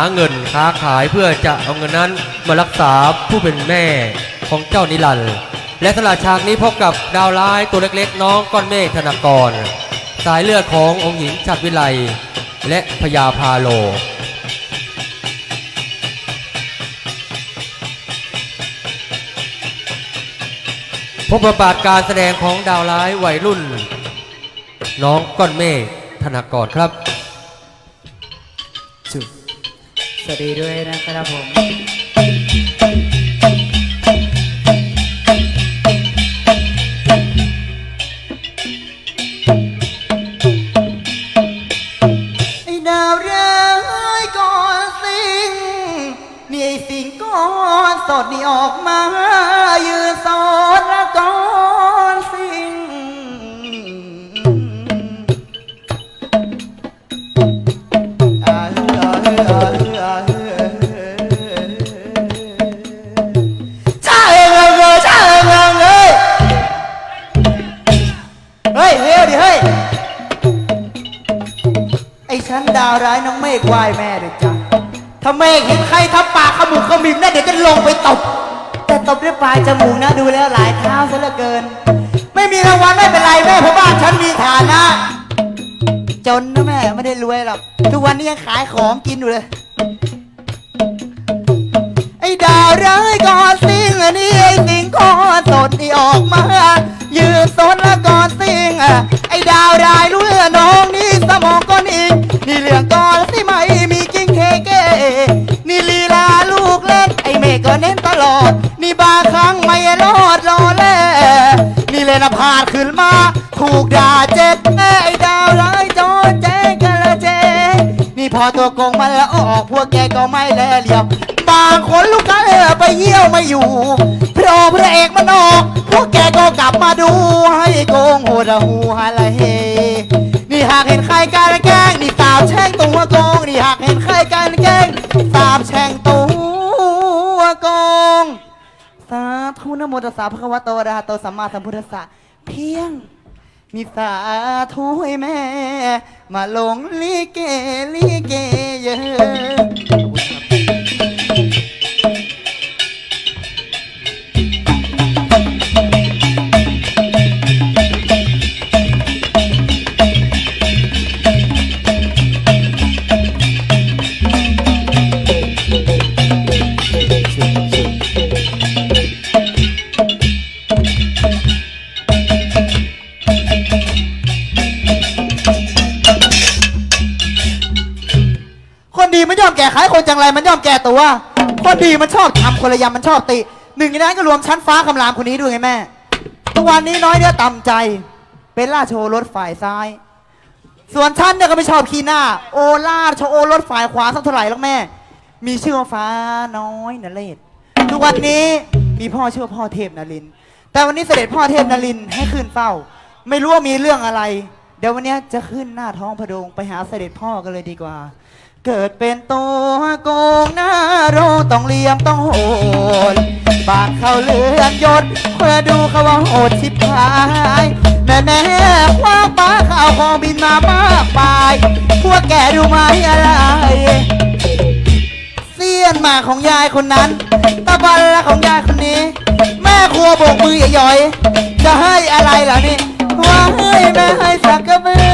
หาเงินค้าขายเพื่อจะเอาเงินนั้นมารักษาผู้เป็นแม่ของเจ้านิรันดร์และสลาฉากนี้พบกับดาวร้ายตัวเล็กๆ น้องก้อนเมฆธนากร สายเลือดขององค์หญิงฉัดวิไลและพญาพาโลพบบทบาทการแสดงของดาวร้ายวัยรุ่น น้องก้อนเมฆธนากรครับ สวัสดีด้วยนะครับผมไอ้ดาวร้ายก่อนสิงนี่ไอ้สิงก่อนสดนี่ออกมายืนสดละก่อน เฮ้ยเฮ้ยดิเฮ้ย ไอ้ฉันดาวร้ายน้องเมฆไหวายแม่เลยจ้ะถ้าเมฆเห็นใครทับปากขมุกขมิบนะเดี๋ยวจะลงไปตบ แต่ตบด้วยปลายจมูกนะดูแล้วหลายเท้าซะเหลือเกิน ไม่มีรางวัลไม่เป็นไรแม่เพราะบ้านฉันมีฐานะ จนนะแม่ไม่ได้รวยหรอกทุกวันนี้ยังขายของกินอยู่เลย ไอ้ดาวร้ายก่ ไอ้ดาวรายรู้เรื่องน้องนี่สมองก้อนอีกนี่เรื่องก่อนสิไม่มีกิ้งเคเกนี่ลีลาลูกเล่นไอ้เมฆก็เน้นตลอด นี่บางครั้งไม่รอดรอแล่นี่เลยนะพาดขึ้นมาถูกด่าเจ็ดแม่ไอ้ดาวร้ายจอแจ๊กันละเจ นี่พอตัวโกงมันละออกพวกแกก็ไม่แลเหลี่ยมบางคนลูกค้าเออไปเยี่ยวไม่อยู่พระพระเอกมันออก พวกแกก็กลับมาดูให้โกง โหดหูฮาละเฮ นี่หากเห็นใครการแกล้งนี่สาวแช่งตัวโกง นี่หากเห็นใครการแกล้งสาวแช่งตัวโกง สาธุนะโมตัสสะภะคะวะโตอะระหะโตสัมมาสัมพุทธัสสะเพียง มีสาธุให้แม่ มาลงลิเกลิเกเยอะ ดีมันยคนจังไรมันยอมแก่ตัวคนดีมันชอบทำคนละยำมันชอบติ หนึ่งในนั้นก็รวมชั้นฟ้าคำรามคนนี้ด้วยไงแม่ทุกวันนี้น้อยเนื้อต่ำใจ เป็นล่าโชว์รถฝ่ายซ้าย ส่วนฉันเนี่ยก็ไม่ชอบขี้หน้า โอล่าโชว์โอรถฝ่ายขวาสักเท่าไหร่หรอกแม่ มีชื่อว่าฟ้าน้อยนเรศทุกวันนี้มีพ่อชื่อว่าพ่อเทพนรินทร์แต่วันนี้เสด็จพ่อเทพนรินทร์ให้ขึ้นเฝ้า ไม่รู้ว่ามีเรื่องอะไร เดี๋ยววันนี้จะขึ้นหน้าท้องพระโดงไปหาเสด็จพ่อกันเลยดีกว่า เกิดเป็นตัวโกงหน้าโรงต้องเลียมต้องโหดปากเขาเลือนยศเพื่อดูเขาว่าโหดชิบหาย แม่แม่คว้าป้าข่าวของบินมามากมาย พวกแกดูไหมอะไร เสี้ยนหมาของยายคนนั้นตะบันละของยายคนนี้ แม่ครัวโบกมือหย่อยๆจะให้อะไรล่ะนี่ว่าให้แม่ให้สักกระเบือ